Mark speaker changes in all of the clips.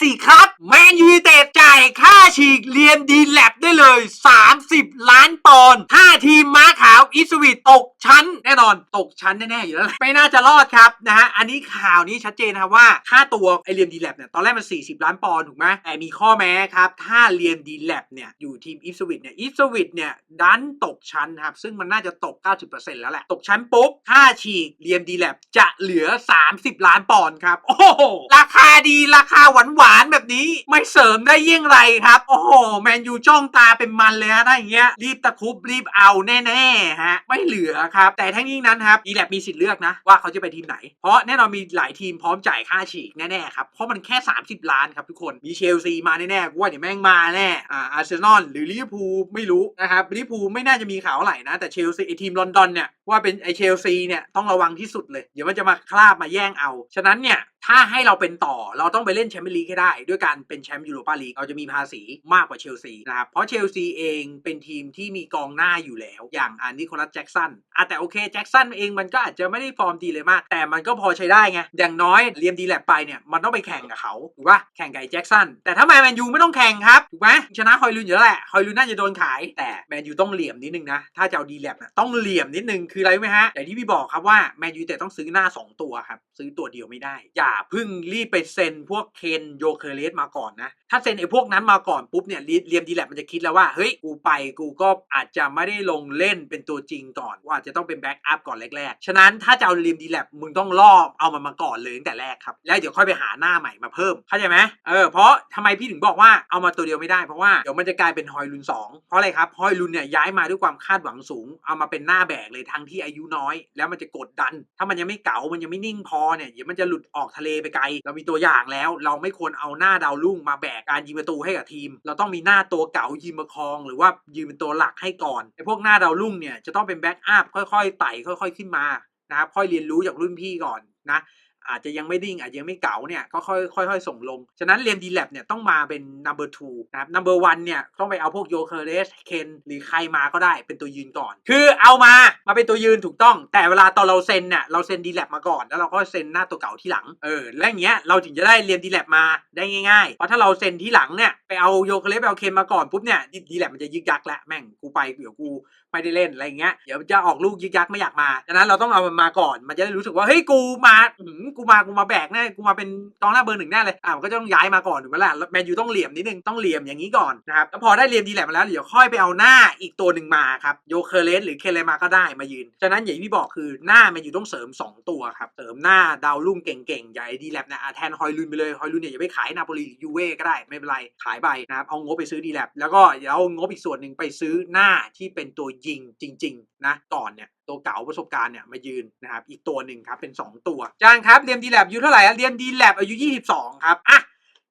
Speaker 1: สิครับแมนยูเต็ดจ่ายค่าฉีกเรียนดีแลบได้เลย 30 ล้านปอนด์ถ้าทีมม้าขาวอิสวิตตกชั้น แน่นอนตกชั้นแน่ๆอยู่แล้วไม่น่าจะรอดครับนะฮะอันนี้ข่าวนี้ชัดเจนนะครับว่าค่าตัวไอเรียนดีแลบเนี่ยตอนแรกมัน 40 ล้านปอนด์ถูกไหมแต่มีข้อแม้ครับถ้าเรียนดีแลบเนี่ยอยู่ทีมอิสวิตเนี่ยอิสวิตเนี่ยดันตกชั้นครับซึ่งมันน่าจะตก 90%แล้วแหละ ตกชั้นปุ๊บค่าฉีกเรียนดีแลบจะเหลือ 30 ล้านปอนด์ครับโอ้โหราคาดีราคาหวานหวานๆแบบนี้ไม่เสริมได้ยิ่งไรครับโอ้โหแมนยูจ้องตาเป็นมันเลยฮะถ้าอย่างเงี้ยรีบตะคุบรีบเอาแน่ๆฮะไม่เหลือครับ แต่ทั้งนี้นั้นครับดีแลบมีสิทธิ์เลือกนะ ว่าเขาจะไปทีมไหน เพราะแน่นอนมีหลายทีมพร้อมจ่ายค่าฉีกแน่ๆครับ เพราะมันแค่ 30 ล้านครับทุกคนมีเชลซีมาแน่ๆกูว่าเดี๋ยวแม่งมาแน่อ่าอาร์เซนอลหรือลิเวอร์พูลไม่รู้นะครับลิเวอร์พูลไม่น่าจะมีข่าวอะไรนะ แต่เชลซีไอทีมลอนดอนเนี่ยว่าเป็นไอเชลซีเนี่ยต้องระวังที่สุดเลยเดี๋ยวมันจะมาคราบมาแย่งเอา ฉะนั้นเนี่ยถ้าให้เราเป็นต่อเราต้องไปเล่นแชมเปี้ยนลีกให้ได้ ด้วยการเป็นแชมป์ยูโรปาลีกเราจะมีภาษีมากกว่าเชลซีนะครับเพราะเชลซีเองเป็นทีมที่มีกองหน้าอยู่แล้วอย่างอันนิโคลัสแจ็กสันอะแต่โอเคแจ็กสันเองมันก็อาจจะไม่ได้ฟอร์มดีเลยมาก แต่มันก็พอใช้ได้ไงอย่างน้อยเรียมดีแลบไปเนี่ยมันต้องไปแข่งกับเขาถูกปะแข่งกับแจ็กสันแต่ถ้าแมนยูไม่ต้องแข่งครับถูกไหมชนะคอยลุนอยู่แล้วแหละคอยลุนน่าจะโดนขาย แต่แมนยูต้องเหลี่ยมนิดนึงนะถ้าจะเอาดีแลบนะต้องเหลี่ยมนิดนึงคืออะไรไหมฮะอย่างที่พี่บอกครับว่าแมนยูแต่ต้องซื้อหน้าสองตัวครับซื้อตัวเดียวไม่ได้อย่าเพึ่งรีบไปเซ็นพวกเคนโยเคเลสมาก่อนนะ ถ้าเซ็นไอ้พวกนั้นมาก่อนปุ๊บเนี่ยเรียมดีแลบมันจะคิดแล้วว่า เฮ้ย กูไปกูก็อาจจะไม่ได้ลงเล่นเป็นตัวจริงก่อน ว่าอาจจะต้องเป็นแบ็กอัพก่อนแรกๆ ฉะนั้นถ้าจะเอาเรียมดีแลบมึงต้องรอบเอามันมาก่อนเลยตั้งแต่แรกครับ แล้วเดี๋ยวค่อยไปหาหน้าใหม่มาเพิ่ม เข้าใจไหมเออ เพราะทำไมพี่ถึงบอกว่าเอามาตัวเดียวไม่ได้ เพราะว่าเดี๋ยวมันจะกลายเป็นฮอยลุนสองเพราะอะไรครับฮอยลุนเนี่ยย้ายมาด้วยความคาดหวังสูง เอามาเป็นหน้าแบกเลยทั้งที่อายุน้อย แล้วมันจะกดดัน ถ้ามันยังไม่เก๋ามันยังไม่นิ่งพอเนี่ยเดี๋ยวมันจะหลุดออกทะเลไปไกล เรามีตัวอย่างแล้ว เราไม่ควรเอาหน้าดาวรุ่งมาแบกการยิงประตูให้กับทีม เราต้องมีหน้าตัวเก่ายิงประคอง หรือว่ายืนเป็นตัวหลักให้ก่อนไอ้พวกหน้าดาวรุ่งเนี่ยจะต้องเป็นแบ็กอัพค่อยๆไต่ค่อย ๆขึ้นมานะครับค่อยเรียนรู้จากรุ่นพี่ก่อนนะ อาจจะยังไม่ดิ่งอาจจะยังไม่เก๋าเนี่ยก็ค่อยค่อยๆส่งลง ฉะนั้นเรียนดีแลบเนี่ยต้องมาเป็น number two นะครับ number one เนี่ยต้องไปเอาพวกโยเคเรสเคนหรือใครมาก็ได้เป็นตัวยืนก่อน คือเอามามาเป็นตัวยืนถูกต้อง แต่เวลาตอนเราเซ็นเนี่ยเราเซ็นดีแลบมาก่อน แล้วเราก็เซ็นหน้าตัวเก่าที่หลังเออและอย่างเงี้ยเราถึงจะได้เรียนดีแลบมาได้ง่ายๆเพราะถ้าเราเซ็นที่หลังเนี่ยไปเอาโยเคเรสไปเอาเคนมาก่อนปุ๊บเนี่ยดีแลบมันจะยึกยักแล้วแม่งกูไปเดี๋ยวกูไม่ได้เล่นอะไรอย่างเงี้ยเดี๋ยวจะออกลูกยึกยักไม่อยากมาดังนั้นเราต้องเอามันมาก่อน มันจะได้รู้สึกว่าเฮ้ยกูมาหืมกูมากูมาแบกแน่กูมาเป็นกองหน้าเบอร์หนึ่งแน่เลยอ่ามันก็ต้องย้ายมาก่อนถูกไหมล่ะแล้วแมนยูต้องเหลี่ยมนิดนึงต้องเหลี่ยมอย่างนี้ก่อนนะครับแล้วพอได้เหลี่ยมดีแหละมาแล้วเดี๋ยวค่อยไปเอาหน้าอีกตัวหนึ่งมาครับโยเคเลสหรือเคเลมาก็ได้มายืนฉะนั้นอย่างที่บอกคือหน้าแมนยูต้องเสริม 2 ตัวครับเสริมหน้าดาวรุ่งเก่งๆใหญ่ดีแลบนะอะแทนฮอยลุนไปเลยฮอยลุนเนี่ยอย่าไปขายนาโปลียูเว่ก็ได้ไม่เป็นไรขายไปนะครับเอางบไปซื้อดีแลบแล้วก็เดี๋ยวเอางบอีกส่วนหนึ่งไปซื้อหน้าที่เป็นตัวยิงจริง ๆ นะก่อนเนี่ย ตัวเก่าประสบการณ์เนี่ยมายืนนะครับอีกตัวหนึ่งครับเป็น 2 ตัวจางครับเรียมดีแลบอายุเท่าไหร่อะเรียมดีแลบอายุ 22 ครับอะ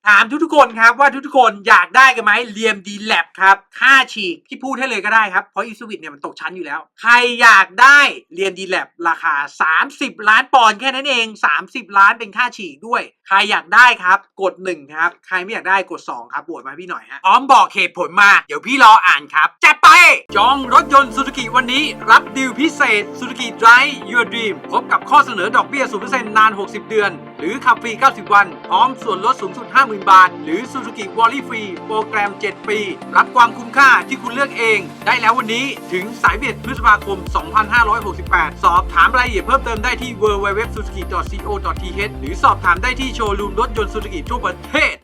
Speaker 1: ถามทุกๆคนครับว่าทุกๆคนอยากได้กันไหมเรียมดีแลบครับค่าฉีกที่พูดให้เลยก็ได้ครับ เพราะอีสวิตเนี่ยมันตกชั้นอยู่แล้ว ใครอยากได้เรียมดีแลบราคา 30 ล้านปอนด์แค่นั้นเอง 30 ล้านเป็นค่าฉีกด้วย ใครอยากได้ครับกด1ครับใครไม่อยากได้กด 2 ครับบวชมาพี่หน่อยฮะพร้อมบอกเหตุผลมา เดี๋ยวพี่รออ่านครับจัดไป จองรถยนต์ซูซูกิวันนี้ รับดีลพิเศษ Suzuki Drive Your Dream พบกับข้อเสนอดอกเบี้ย0%นาน 60 เดือน หรือขับฟรี 90 วัน พร้อมส่วนลดสูงสุด 50,000 บาท หรือ Suzuki w a l l y Free โปรแกรม 7 ปี รับความคุ้มค่าที่คุณเลือกเอง ได้แล้ววันนี้ถึงสายเบียดพฤษภาคม 2568 สอบถามรายละเอียดเพิ่มเติมได้ที่ www.suzuki.co.th หรือสอบถามได้ที่โชว์รูมรถยนต์ Suzuki ทั่วประเทศ